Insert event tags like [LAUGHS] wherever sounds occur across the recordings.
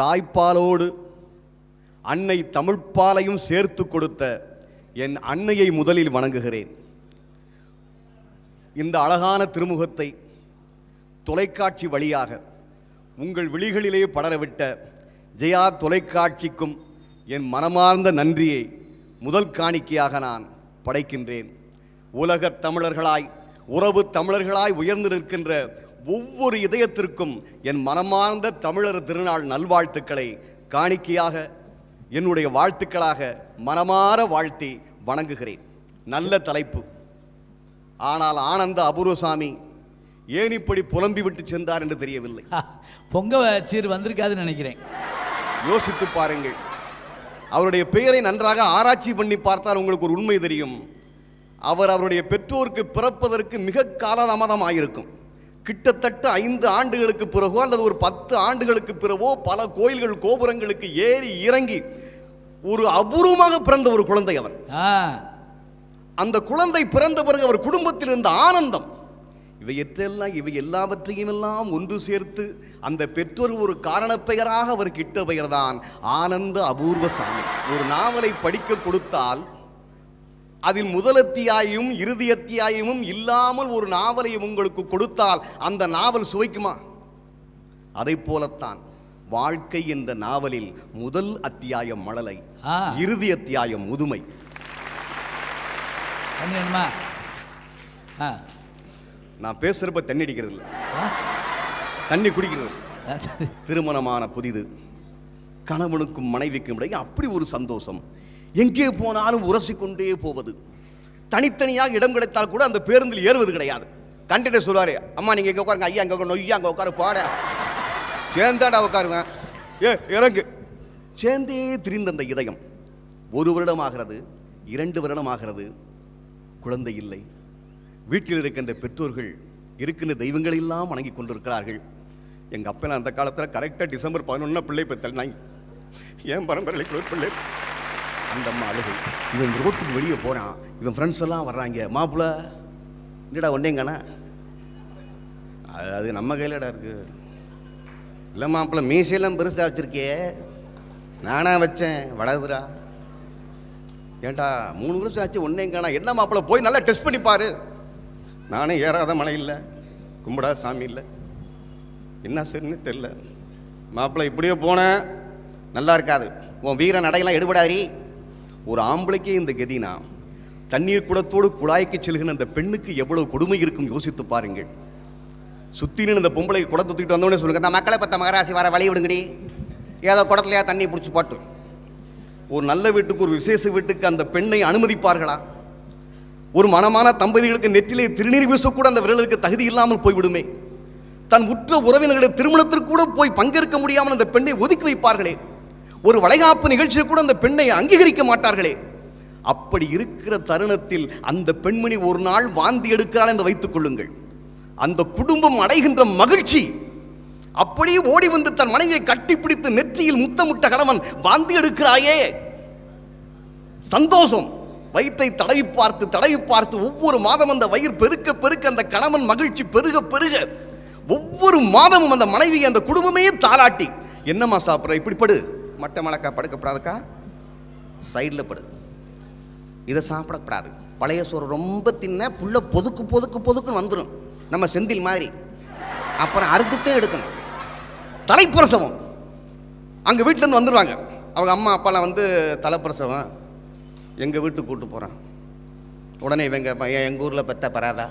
தாய்ப்பாலோடு அன்னை தமிழ்ப்பாலையும் சேர்த்து கொடுத்த என் அன்னையை முதலில் வணங்குகிறேன். இந்த அழகான திருமுகத்தை தொலைக்காட்சி வழியாக உங்கள் விழிகளிலே படரவிட்ட ஜெயா தொலைக்காட்சிக்கும் என் மனமார்ந்த நன்றியை முதல் காணிக்கையாக நான் படைக்கின்றேன். உலகத் தமிழர்களாய் உறவு தமிழர்களாய் உயர்ந்து நிற்கின்ற ஒவ்வொரு இதயத்திற்கும் என் மனமார்ந்த தமிழர் திருநாள் நல்வாழ்த்துக்களை காணிக்கையாக என்னுடைய வாழ்த்துக்களாக மனமார வாழ்த்தி வணங்குகிறேன். நல்ல தலைப்பு. ஆனால் ஆனந்த அபூர்வசாமி ஏன் இப்படி புலம்பி விட்டு சென்றார் என்று தெரியவில்லை. [LAUGHS] பொங்க சீர் வந்திருக்காதுன்னு நினைக்கிறேன். யோசித்து பாருங்கள். அவருடைய பெயரை நன்றாக ஆராய்ச்சி பண்ணி பார்த்தால் உங்களுக்கு ஒரு உண்மை தெரியும். அவர் அவருடைய பெற்றோருக்கு பிறப்பதற்கு மிக காலதாமதமாயிருக்கும். கிட்டத்தட்ட ஐந்து ஆண்டுகளுக்கு பிறகோ அல்லது ஒரு பத்து ஆண்டுகளுக்கு பிறகோ பல கோயில்கள் கோபுரங்களுக்கு ஏறி இறங்கி ஒரு அபூர்வமாக பிறந்த ஒரு குழந்தை அவர். அந்த குழந்தை பிறந்த பிறகு அவர் குடும்பத்தில் இருந்த ஆனந்தம். இவையற்றெல்லாம் இவை எல்லாவற்றையும் எல்லாம் ஒன்று சேர்த்து அந்த பெற்றோர் ஒரு காரணப் பெயராக அவர் கிட்ட பெயர்தான். ஆனந்த அபூர்வசாமி ஒரு நாவலை படிக்க கொடுத்தால் அதில் முதல் அத்தியாயமும் இறுதி அத்தியாயமும் இல்லாமல் ஒரு நாவலை உங்களுக்கு கொடுத்தால் அந்த நாவல் சுவைக்குமா? அதை போலத்தான் வாழ்க்கை என்ற நாவலில் முதல் அத்தியாயம் மழலை. இறுதி அத்தியாயம் முதுமை. நான் பேசுறப்ப தண்ணி அடிக்கிறது இல்லை? தண்ணி குடிக்கிறது. திருமணமான புதிது கணவனுக்கும் மனைவிக்கும் இடையே அப்படி ஒரு சந்தோஷம். எங்கே போனாலும் உரசிக்கொண்டே போவது. தனித்தனியாக இடம் கிடைத்தால் கூட அந்த பேருந்தில் ஏறுவது கிடையாது. கண்டிப்பாக சொல்லுவார் அம்மா நீங்கள் இங்கே உட்காருங்க ஐயா அங்கே நொய்யா அங்கே உட்காரு பாட. சேர்ந்தாடா உட்காருவேன். ஏ இறங்கு. சேர்ந்தே திரிந்த அந்த இதயம். ஒரு வருடம் ஆகிறது இரண்டு வருடம் ஆகிறது குழந்தை இல்லை. வீட்டில் இருக்கின்ற பெற்றோர்கள் இருக்கின்ற தெய்வங்களெல்லாம் வணங்கி கொண்டிருக்கிறார்கள். அப்பா நான் அந்த காலத்தில் கரெக்டாக டிசம்பர் பதினொன்னா பிள்ளை பெற்றல் நான். ஏன் பரம்பரைக்கு பிள்ளை? அந்த அம்மா அழுகை. இவன் ரோட்டுக்கு வெளியே போகிறான் இவன் ஃப்ரெண்ட்ஸ் எல்லாம் வர்றாங்க. மாப்பிள்ள என்னடா ஒன்றேங்கண்ணா அது அது நம்ம கையிலடா இருக்குது இல்லை மாப்பிள்ள மீசையெல்லாம் பெருசாக வச்சுருக்கே நானாக வச்சேன் வளருதுரா ஏண்டா மூணு வருஷம் ஆச்சு ஒன்றேங்கண்ணா என்ன மாப்பிள்ள போய் நல்லா டெஸ்ட் பண்ணி பாரு. நானே ஏறாத மழை இல்லை. கும்பிடாத சாமி இல்லை. என்ன சரின்னு தெரில மாப்பிள்ளை இப்படியே போனேன் நல்லா இருக்காது. உன் வீர நடையெல்லாம் எடுபடாதீ ஒரு ஆம்பளைக்கே இந்த கதினா? தண்ணீர் குடத்தோடு குழாய்க்கு செல்கிற அந்த பெண்ணுக்கு எவ்வளவு கொடுமை இருக்கும் யோசித்து பாருங்கள். சுத்தின்னு இந்த பொம்பளை குடத்தை தூக்கிட்டு வந்தோடனே சொல்லுங்க அந்த மக்களை பற்ற மகராசி வர வழி விடுங்கடி. ஏதோ குடத்துலையா தண்ணி பிடிச்சி போட்டு. ஒரு நல்ல வீட்டுக்கு ஒரு விசேஷ வீட்டுக்கு அந்த பெண்ணை அனுமதிப்பார்களா? ஒரு மனமான தம்பதிகளுக்கு நெற்றிலே திருநீர் வீசக்கூட அந்த விரலுக்கு தகுதி இல்லாமல் போய்விடுமே. தன் உற்ற உறவினர்களுடைய திருமணத்திற்கு கூட போய் பங்கேற்க முடியாமல் அந்த பெண்ணை ஒதுக்கி வைப்பார்களே. ஒரு வளைகாப்பு நிகழ்ச்சியில் கூட அந்த பெண்ணை அங்கீகரிக்க மாட்டார்களே. அப்படி இருக்கிற தருணத்தில் அந்த பெண்மணி ஒரு நாள் வாந்தி எடுக்கிறாள் என்று வைத்துக் கொள்ளுங்கள். அந்த குடும்பம் அடைகின்ற மகிழ்ச்சி. அப்படியே ஓடி வந்து தன் மனைவியை கட்டிப்பிடித்து நெற்றியில் முத்தமுட்ட கணவன் வாந்தி எடுக்கிறாயே. சந்தோஷம். வயிற்றை தடவி பார்த்து தடவி பார்த்து ஒவ்வொரு மாதம் அந்த வயிறு பெருக்க பெருக்க அந்த கணவன் மகிழ்ச்சி பெருக பெருக. ஒவ்வொரு மாதமும் அந்த மனைவி அந்த குடும்பமே தாளாட்டி என்னம்மா சாப்பிட்ற? இப்படிப்படு மட்டை மிளகா படுக்கப்படாதுக்கா சைடில் படு. இதை சாப்பிடக்கூடாது. பழைய சோறு ரொம்ப தின்ன புள்ள பொதுக்கு பொதுக்கு பொதுக்குன்னு வந்துடும் நம்ம செந்தில் மாதிரி. அப்புறம் அறுத்துட்டே எடுக்கணும். தலைப்பிரசவம். அங்கே வீட்டிலேருந்து வந்துடுவாங்க அவங்க அம்மா அப்பாலாம் வந்து தலைப்பிரசவம். எங்கள் வீட்டுக்கு கூப்பிட்டு போகிறான் உடனே இவங்க பையன் எங்கள் ஊரில் பெத்த பராதா?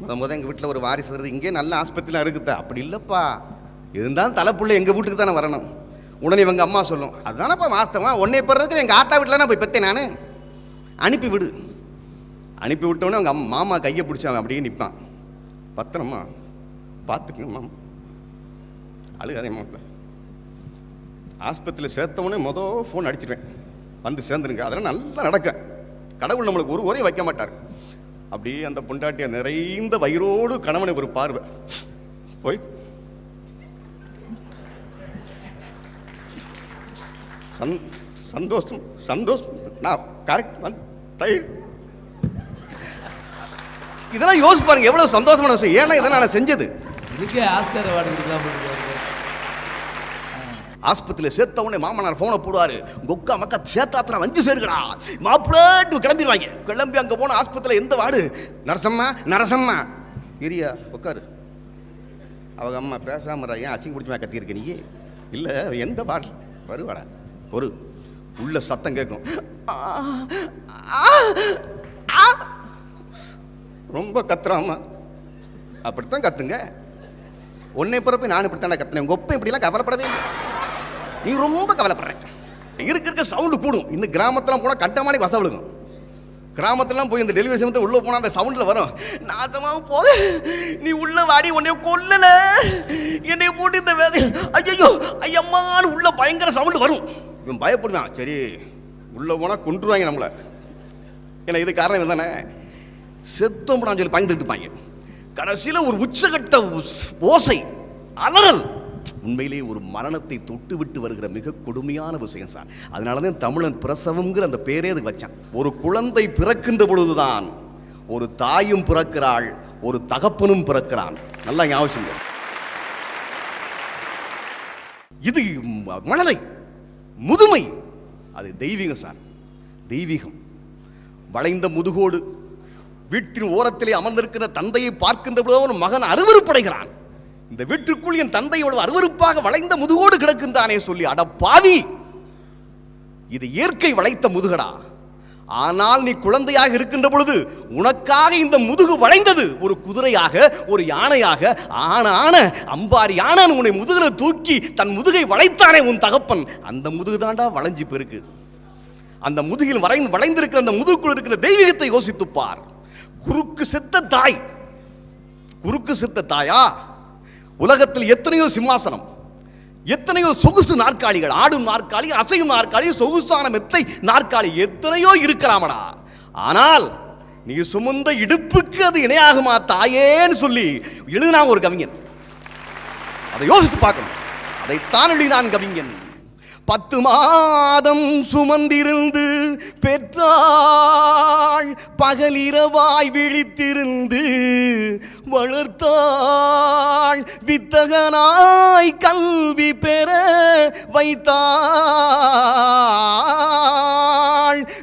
முத முத எங்கள் வீட்டில் ஒரு வாரிசு வருது. இங்கே நல்ல ஆஸ்பத்திரிலாம் இருக்குதா? அப்படி இல்லைப்பா. இருந்தாலும் தலைப்புள்ள எங்கள் வீட்டுக்கு தானே வரணும். உடனே இவங்க அம்மா சொல்லும் அதுதானப்பா வாஸ்தவம். உன்னை பெறதுக்கு எங்கள் ஆத்தா வீட்டில் நான் போய் பெற்றேன் நான்? அனுப்பி விடு. அனுப்பி விட்டோன்னே அவங்க அம்மா மாமா கையை பிடிச்சவன் அப்படியே நிற்பான் பத்திரமா? பார்த்துக்கணும்? மாமா அழுகாதே ஆஸ்பத்திரியில் சேர்த்தவொடனே மொதல் ஃபோன் அடிச்சிருவேன். வந்து சேர்ந்துருங்க. அதெல்லாம் நல்லா நடக்க. கடவுள் நம்மளுக்கு ஒரு உரையும் வைக்க மாட்டார். அப்படியே அந்த பொண்டாட்டியை நிறைந்த வயிறோடு கணவனை ஒரு பார்வை. போய் சந் சந்தோஷம் சந்தோஷம். நான் கரெக்ட் வந்து தயிர். இதெல்லாம் யோசிச்சு பாருங்க எவ்வளவு சந்தோஷமான விஷயம். ஏன்னா இதெல்லாம் நான் செஞ்சது. இதுக்கே ஆஸ்கர் அவார்டு கொடுக்கலாம். ஆஸ்பத்திரியில் சேர்த்த உடனே மாமனார் ஃபோனை போடுவார். கொக்கா மக்கா சேத்தாத்திரம் வஞ்சு சேருங்கடா. மாப்பிள்ளாட்டு கிளம்பிடுவாங்க. கிளம்பி அங்கே போன ஆஸ்பத்திரியில் எந்த வார்டு? நரசம்மா நரசம்மா. இரியா உட்காரு அவங்க அம்மா பேசாம ஏன் அசிங்க பிடிச்சமா கத்தியிருக்க நீ இல்லை எந்த பாட்டில் வருவாடா. ஒரு உள்ள சத்தம் கேட்கும். ரொம்ப கத்துறாமா. அப்படித்தான் கத்துங்க. உன்னை பிறப்பு நான் இப்படித்தானே கத்துனேன். உங்க ஒப்பம் இப்படிலாம் கவலைப்படவே இல்லை. நீ ரொம்ப கவலைப்படுற. இருக்க இருக்க சவுண்டு கூடும். இன்னும் கிராமத்தெல்லாம் போனால் கட்டமானி வச விழுகும். கிராமத்துலாம் போய் இந்த டெலிவரி சமயத்தில் உள்ளே போனால் அந்த சவுண்டில் வரும். நாசமாக போது நீ உள்ள வாடி உன்னை கொல்லல. என்னை போட்டு இந்த வேதை ஐயோ ஐயம்மான்னு உள்ள பயங்கர சவுண்டு வரும். இவன் பயப்படுவான் சரி உள்ளே போனால் கொண்டுருவாங்க நம்மளை. ஏன்னா இது காரணம் தானே. செத்தோம்டான்னு சொல்லி பயந்துட்டுப்பாங்க கடைசியில் ஒரு உச்சகட்ட ஓசை அலறல். உண்மையிலேயே ஒரு மரணத்தை தொட்டு விட்டு வருகிற மிக கொடுமையான விஷயம் சார். அதனால தான் தமிழன் பிரசவம்ங்கிற அந்த பேரே அதுக்கு வச்சான். ஒரு குழந்தை பிறக்கின்ற பொழுதுதான் ஒரு தாயும் பிறக்கிறாள் ஒரு தகப்பனும் பிறக்கிறான். நல்லா ஞாபகம் இது ம- மழலை. முதுமை. அது தெய்வீகம் சார். தெய்வீகம். வளைந்த முதுகோடு வீட்டின் ஓரத்திலே அமர்ந்திருக்கிற தந்தையை பார்க்கின்ற பொழுது அவன் மகன் அருவறுப்படைகிறான் இந்த வீட்டுக்குள் என் தந்தை இவ்வளவு அருவருப்பாக வளைந்த முதுகோடு கிடக்கின்றானே சொல்லி அட பாவி இது இயற்கை வளைத்த முதுகடா. ஆனால் நீ குழந்தையாக இருக்கின்ற பொழுது உனக்காக இந்த முதுகு வளைந்தது ஒரு குதிரையாக ஒரு யானையாக. ஆன ஆன அம்பாரி யானை உன்னை முதுகில் தூக்கி தன் முதுகை வளைத்தானே உன் தகப்பன். அந்த முதுகு தாண்டா வளைஞ்சு பெருக்கு அந்த முதுகில் வளை வளைந்திருக்கிற அந்த முதுகுக்குள் இருக்கிற தெய்வீகத்தை யோசித்துப்பார் குறுக்கு செத்த தாய். குறுக்கு செத்த தாயா? உலகத்தில் எத்தனையோ சிம்மாசனம். எத்தனையோ சொகுசு நாற்காலிகள் ஆடும் நாற்காலி அசையும் நாற்காலி சொகுசான மெத்தை நாற்காலி எத்தனையோ இருக்கலாமடா. ஆனால் நீ சுமந்த இடுப்புக்கு அது இணையாகுமா தாயேன்னு சொல்லி எழுதினான் ஒரு கவிஞன். அதை யோசித்து பார்க்கணும். அதைத்தான் எழுதினான் கவிஞன். பத்து மாதம் சுமந்திருந்து பெற்றாள் பகலிரவாய் விழித்திருந்து வளர்த்தாள் வித்தகனாய் கல்வி பெற வைத்தாள்.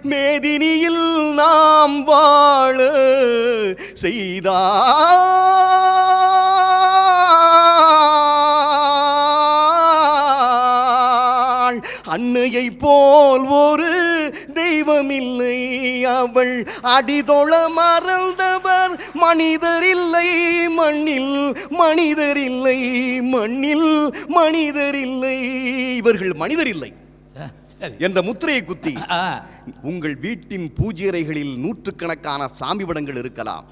மேதினியில் நாம் வாழ செய்தாள். போல் ஒரு தெய்வமில்லை அவள். அடிதொழ மறந்தவர் மனிதரில்லை மண்ணில் மனிதரில்லை மண்ணில் மனிதரில்லை. இவர்கள் மனிதரில்லை. ச- சரி. என்ற முத்திரையை குத்தி உங்கள் வீட்டின் பூஜையறைகளில் நூற்றுக்கணக்கான சாமி படங்கள் இருக்கலாம்.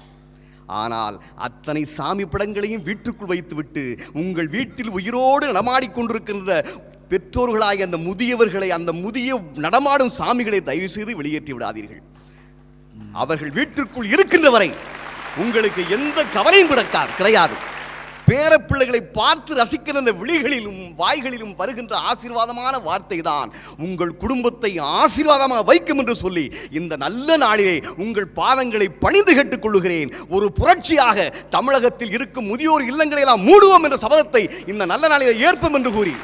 ஆனால் அத்தனை சாமி படங்களையும் வீட்டுக்குள் வைத்துவிட்டு உங்கள் வீட்டில் உயிரோடு நடமாடிக்கொண்டிருக்கின்ற பெற்றோர்களாகிய அந்த முதியவர்களை அந்த முதிய நடமாடும் சாமிகளை தயவு செய்து வெளியேற்றி விடாதீர்கள். அவர்கள் வீட்டிற்குள் இருக்கின்ற வரை உங்களுக்கு எந்த கவலையும் கிடக்காது கிடையாது. பேரப்பிள்ளைகளை பார்த்து ரசிக்கிற அந்த விழிகளிலும் வாய்களிலும் வருகின்ற ஆசீர்வாதமான வார்த்தை தான் உங்கள் குடும்பத்தை ஆசீர்வாதமாக வைக்கும் என்று சொல்லி இந்த நல்ல நாளிலே உங்கள் பாதங்களை பணிந்து கேட்டுக்கொள்கிறேன் ஒரு புரட்சியாக தமிழகத்தில் இருக்கும் முதியோர் இல்லங்களை எல்லாம் மூடுவோம் என்ற சபதத்தை இந்த நல்ல நாளிலே ஏற்போம் என்று கூறி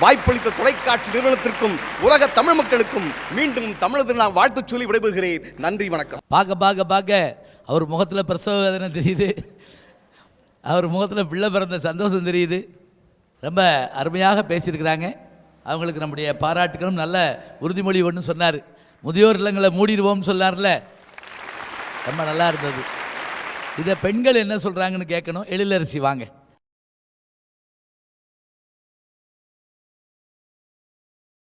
வாய்ப்பளித்த தொலைக்காட்சி நிறுவனத்திற்கும் உலக தமிழ் மக்களுக்கும் மீண்டும் தமிழர் நான் வாழ்த்து சொல்லி விடைபெறுகிறேன். நன்றி வணக்கம். பார்க்க பார்க்க பார்க்க அவர் முகத்தில் பிரசவ வேதனை தெரியுது. அவர் முகத்தில் பிள்ளை பிறந்த சந்தோஷம் தெரியுது. ரொம்ப அருமையாக பேசியிருக்கிறாங்க. அவங்களுக்கு நம்முடைய பாராட்டுகளும் நல்ல உறுதிமொழி ஒன்று சொன்னார். முதியோர் இல்லங்களை மூடிடுவோம்னு சொன்னார்ல. ரொம்ப நல்லா இருந்தது. இதை பெண்கள் என்ன சொல்கிறாங்கன்னு கேட்கணும். எழிலரசி வாங்க.